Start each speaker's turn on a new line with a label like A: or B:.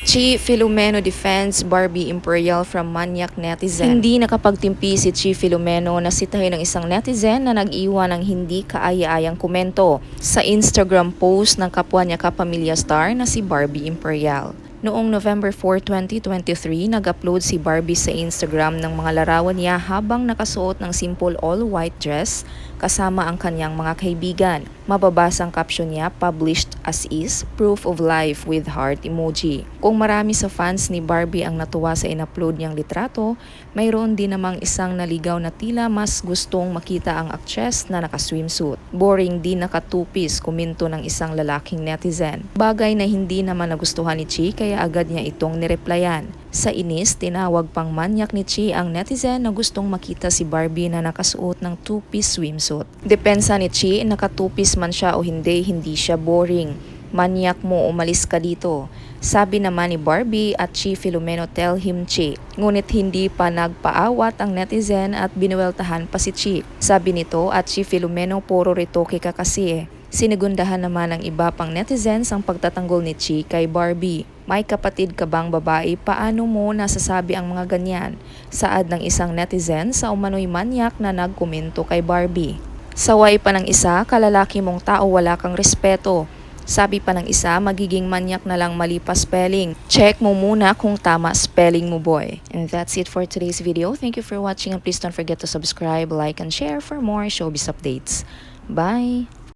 A: Chi Filomeno defends Barbie Imperial from maniac netizen. Hindi nakapagtimpi si Chi Filomeno na sitahin ng isang netizen na nag-iwan ng hindi kaaya-ayang komento sa Instagram post ng kapwa niya kapamilya star na si Barbie Imperial. Noong November 4, 2023, nag-upload si Barbie sa Instagram ng mga larawan niya habang nakasuot ng simple all-white dress kasama ang kanyang mga kaibigan. Mababasa ang caption niya, published as is, proof of life with heart emoji. Kung marami sa fans ni Barbie ang natuwa sa in-upload niyang litrato, mayroon din namang isang naligaw na tila mas gustong makita ang actress na naka-swimsuit. Boring din nakatupis, kuminto ng isang lalaking netizen. Bagay na hindi naman nagustuhan ni Chi kaya agad niya itong nireplyan. Sa inis, tinawag pang manyak ni Chi ang netizen na gustong makita si Barbie na nakasuot ng two-piece swimsuit. Depensa ni Chi, nakatupis man siya o hindi, hindi siya boring. Manyak mo, umalis ka dito. Sabi naman ni Barbie at Chi Filomeno tell him Chi. Ngunit hindi pa nagpaawat ang netizen at binuweltahan pa si Chi. Sabi nito at Chi Filomeno puro retoke ka kasi eh. Sinigundahan naman ng iba pang netizens ang pagtatanggol ni Chi kay Barbie. May kapatid ka bang babae? Paano mo nasasabi ang mga ganyan? Saad ng isang netizen sa umano'y manyak na nagkomento kay Barbie. Saway pa ng isa, kalalaki mong tao wala kang respeto. Sabi pa ng isa, magiging manyak na lang mali pa spelling. Check mo muna kung tama spelling mo boy. And that's it for today's video. Thank you for watching and please don't forget to subscribe, like, and share for more showbiz updates. Bye!